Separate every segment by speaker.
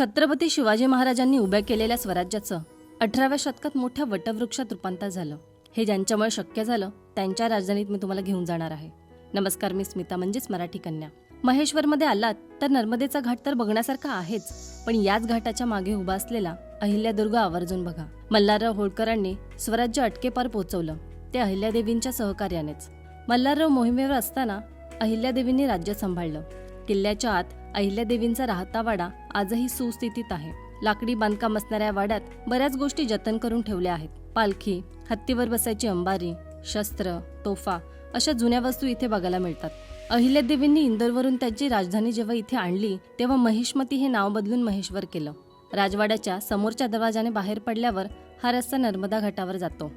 Speaker 1: छत्रपती शिवाजी महाराजांनी उभ्या केलेल्या स्वराज्याचं अठराव्या शतकात मोठ्या वटवृक्षात रूपांतर झालं. हे ज्यांच्यामुळे शक्य झालं त्यांच्या राजधानीत मी तुम्हाला घेऊन जाणार आहे. नमस्कार मी स्मिता म्हणजेच मराठी कन्या. महेश्वरमध्ये आलात तर नर्मदेचा घाट तर बघण्यासारखा आहेच पण याच घाटाच्या मागे उभा असलेला अहिल्यादुर्ग आवर्जून बघा. मल्हारराव होळकरांनी स्वराज्य अटकेपार पोहोचवलं ते अहिल्यादेवींच्या सहकार्यानेच. मल्हारराव मोहिमेवर असताना अहिल्यादेवींनी राज्य सांभाळलं. किल्ल्याच्या आत अहिल्यादेवींचा राहता वाडा आजही सुस्थितीत आहे. लाकडी बांधकाम असणाऱ्या वाड्यात बऱ्याच गोष्टी जतन करून ठेवल्या आहेत. पालखी हत्तीवर बसायची अंबारी शस्त्र तोफा अशा जुन्या वस्तू इथे बघायला मिळतात. अहिल्यादेवींनी इंदोरवरून त्यांची राजधानी जेव्हा इथे आणली तेव्हा महिष्मती हे नाव बदलून महेश्वर केलं. राजवाड्याच्या समोरच्या दरवाजाने बाहेर पडल्यावर हा रस्ता नर्मदा घाटावर जातो.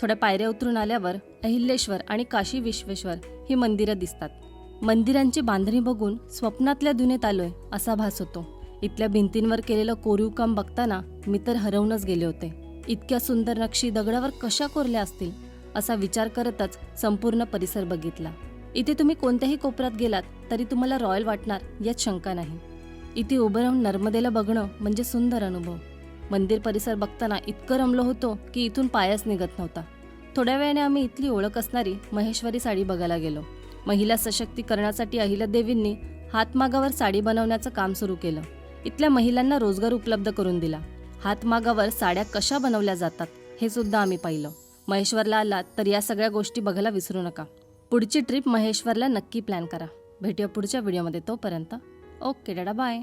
Speaker 1: थोड्या पायऱ्या उतरून आल्यावर अहिल्येश्वर आणि काशी विश्वेश्वर ही मंदिरं दिसतात. मंदिरांची बांधणी बघून स्वप्नातल्या दुनेत आलोय असा भास होतो. इथल्या भिंतींवर केलेलं कोरीव काम बघताना मी तर हरवूनच गेले होते. इतक्या सुंदर नक्षी दगडावर कशा कोरल्या असतील असा विचार करतच संपूर्ण परिसर बघितला. इथे तुम्ही कोणत्याही कोपऱ्यात गेलात तरी तुम्हाला रॉयल वाटणार यात शंका नाही. इथे उभं राहून नर्मदेला बघणं म्हणजे सुंदर अनुभव. मंदिर परिसर बघताना इतकं रमलो होतो की इथून पायच निघत नव्हता. थोड्या वेळाने आम्ही इथली ओळख असणारी महेश्वरी साडी बघायला गेलो. महिला सशक्तीकरणासाठी अहिल्यादेवींनी हातमागावर साडी बनवण्याचं काम सुरू केलं. इथल्या महिलांना रोजगार उपलब्ध करून दिला. हातमागावर साड्या कशा बनवल्या जातात हे सुद्धा आम्ही पाहिलं. महेश्वरला आलात तर या सगळ्या गोष्टी बघायला विसरू नका. पुढची ट्रिप महेश्वरला नक्की प्लॅन करा. भेटूया पुढच्या व्हिडिओमध्ये तोपर्यंत. ओके डाडा बाय